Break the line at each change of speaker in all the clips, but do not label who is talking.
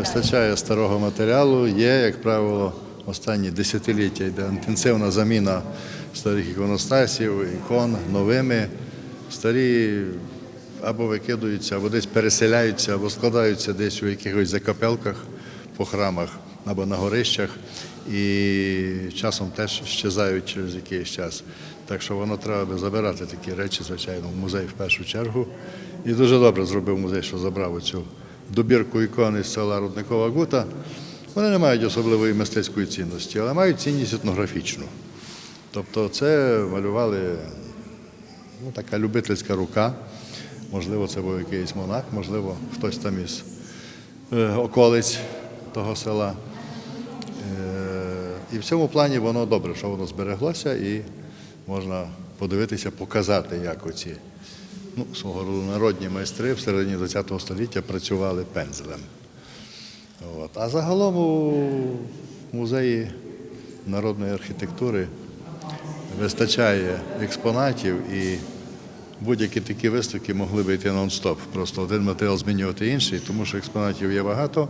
Вистачає старого матеріалу, є, як правило, останні десятиліття йде інтенсивна заміна старих іконостасів, ікон новими. Старі або викидаються, або десь переселяються, або складаються десь у якихось закапелках по храмах або на горищах. І часом теж щезають через якийсь час. Так що воно треба би забирати такі речі, звичайно, в музей в першу чергу. І дуже добре зробив музей, що забрав цю добірку ікон із села Рудникова Гута. Вони не мають особливої мистецької цінності, але мають цінність етнографічну. Тобто це малювали ну, така любительська рука. Можливо, це був якийсь монах, можливо, хтось там із е, околиць того села. Е, І в цьому плані воно добре, що воно збереглося і можна подивитися, показати, як оці ну, свого роду народні майстри в середині ХХ століття працювали пензлем. От. А загалом у музеї народної архітектури вистачає експонатів і будь-які такі виставки могли би йти нон-стоп. Просто один матеріал змінювати інший, тому що експонатів є багато,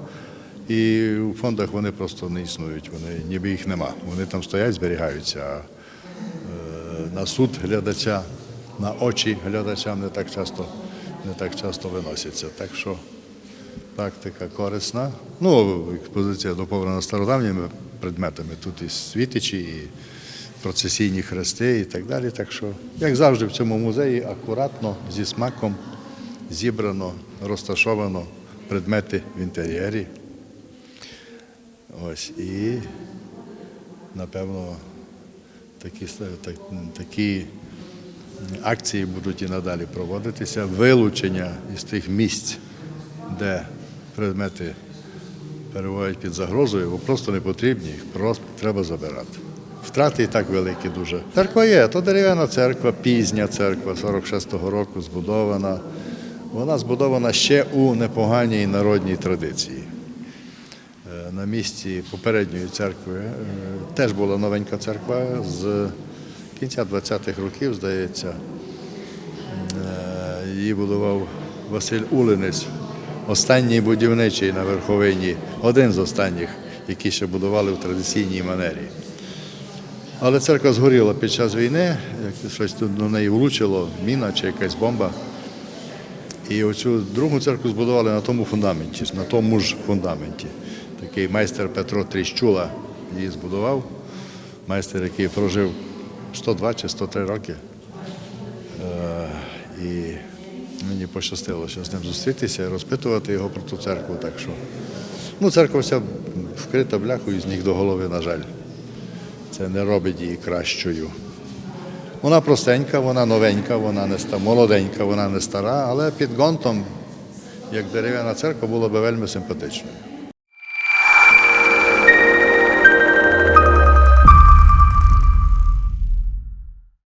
і у фондах вони просто не існують, вони ніби їх нема. Вони там стоять, зберігаються. А е, на суд глядача, на очі глядачам не так часто, не так часто виносяться. Так що практика корисна. Ну, експозиція доповнена стародавніми предметами. Тут і світичі, і процесійні хрести і так далі. Так що, як завжди, в цьому музеї акуратно, зі смаком зібрано, розташовано предмети в інтер'єрі. Ось і, напевно, такі, так, такі акції будуть і надалі проводитися. Вилучення із тих місць, де предмети перебувають під загрозою, бо просто не потрібні, їх просто треба забирати. Втрати і так великі дуже. Церква є, то дерев'яна церква, пізня церква 46-го року збудована. Вона збудована ще у непоганій народній традиції. Е, На місці попередньої церкви е, теж була новенька церква з кінця 20-х років, здається. Е, Її будував Василь Улинець, останній будівничий на верховині, один з останніх, які ще будували в традиційній манері. Але церква згоріла під час війни, як щось тут до неї влучило, міна чи якась бомба. І оцю другу церкву збудували на тому фундаменті, на тому ж фундаменті. Такий майстер Петро Тріщула її збудував. Майстер, який прожив 102 чи 103 роки. Е, І мені пощастило ще з ним зустрітися і розпитувати його про ту церкву. Так що, ну, церква вся вкрита бляхою з ніг до голови, на жаль. Це не робить її кращою. Вона простенька, вона новенька, вона не ста, молоденька, вона не стара, але під гонтом, як дерев'яна церква, була би вельми симпатичною.